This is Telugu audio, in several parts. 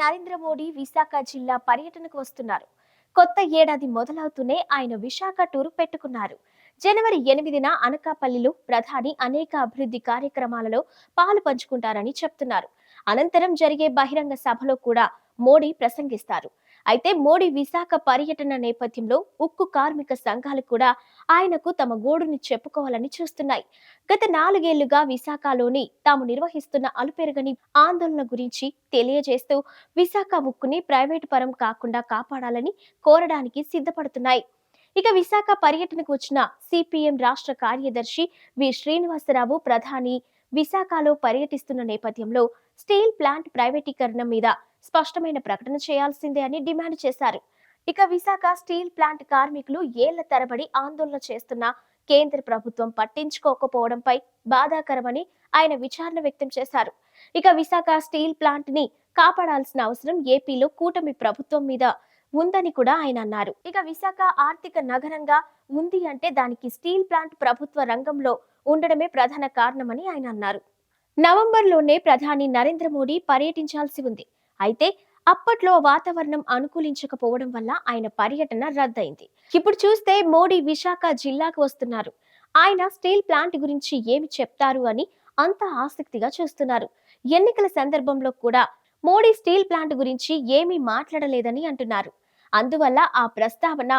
నరేంద్ర మోడీ విశాఖ జిల్లా పర్యటనకు వస్తున్నారు. కొత్త ఏడాది మొదలవుతూనే ఆయన విశాఖ టూర్ పెట్టుకున్నారు. జనవరి ఎనిమిదిన అనకాపల్లిలో ప్రధాని అనేక అభివృద్ధి కార్యక్రమాలలో పాలు పంచుకుంటారని చెప్తున్నారు. అనంతరం జరిగే బహిరంగ సభలో కూడా మోడీ ప్రసంగిస్తారు. అయితే మోడీ విశాఖ పర్యటన నేపథ్యంలో ఉక్కు కార్మిక సంఘాలు కూడా ఆయనకు తమ గోడుని చెప్పుకోవాలని చూస్తున్నాయి. గత నాలుగేళ్ళుగా విశాఖలోని తాము నిర్వహిస్తున్న అలుపెరగని ఆందోళన గురించి తెలియజేస్తూ విశాఖ ఉక్కుని ప్రైవేటు పరం కాకుండా కాపాడాలని కోరడానికి సిద్ధపడుతున్నాయి. ఇక విశాఖ పర్యటనకు వచ్చిన సిపిఎం రాష్ట్ర కార్యదర్శి వి. శ్రీనివాసరావు ప్రధాని విశాఖలో పర్యటిస్తున్న నేపథ్యంలో స్టీల్ ప్లాంట్ ప్రైవేటీకరణ మీద స్పష్టమైన ప్రకటన చేయాల్సిందే అని డిమాండ్ చేశారు. ఇక విశాఖ స్టీల్ ప్లాంట్ కార్మికులు ఏళ్ళ తరబడి ఆందోళన చేస్తున్న కేంద్ర ప్రభుత్వం పట్టించుకోకపోవడంపై బాధాకరమని ఆయన విచారణ వ్యక్తం చేశారు. ఇక విశాఖ స్టీల్ ప్లాంట్ని కాపాడాల్సిన అవసరం ఏపీలో కూటమి ప్రభుత్వం మీద ఉందని కూడా ఆయన అన్నారు. ఇక విశాఖ ఆర్థిక నగరంగా ఉంది అంటే దానికి స్టీల్ ప్లాంట్ ప్రభుత్వ రంగంలో ఉండడమే ప్రధాన కారణమని ఆయన అన్నారు. నవంబర్లోనే ప్రధాని నరేంద్ర మోడీ పర్యటించాల్సి ఉంది. అయితే అప్పట్లో వాతావరణం అనుకూలించకపోవడం వల్ల ఆయన పర్యటన రద్దయింది. ఇప్పుడు చూస్తే మోడీ విశాఖ జిల్లాకు వస్తున్నారు. ఆయన స్టీల్ ప్లాంట్ గురించి ఏమి చెప్తారు అని అంత ఆసక్తిగా చూస్తున్నారు. ఎన్నికల సందర్భంలో కూడా మోడీ స్టీల్ ప్లాంట్ గురించి ఏమీ మాట్లాడలేదని అంటున్నారు. అందువల్ల ఆ ప్రస్తావన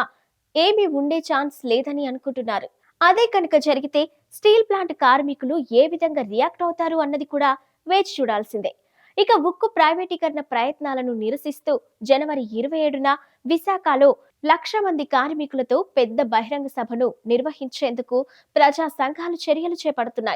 ఏమీ ఉండే ఛాన్స్ లేదని అనుకుంటున్నారు. అదే కనుక జరిగితే స్టీల్ ప్లాంట్ కార్మికులు ఏ విధంగా రియాక్ట్ అవుతారు అన్నది కూడా వేచి చూడాల్సిందే. ఇక ఉక్కు ప్రైవేటీకరణ ప్రయత్నాలను నిరసిస్తూ జనవరి ఇరవై ఏడున విశాఖలో లక్ష మంది కార్మికులతో పెద్ద బహిరంగ సభను నిర్వహించేందుకు ప్రజా సంఘాలు చర్యలు చేపడుతున్నాయి.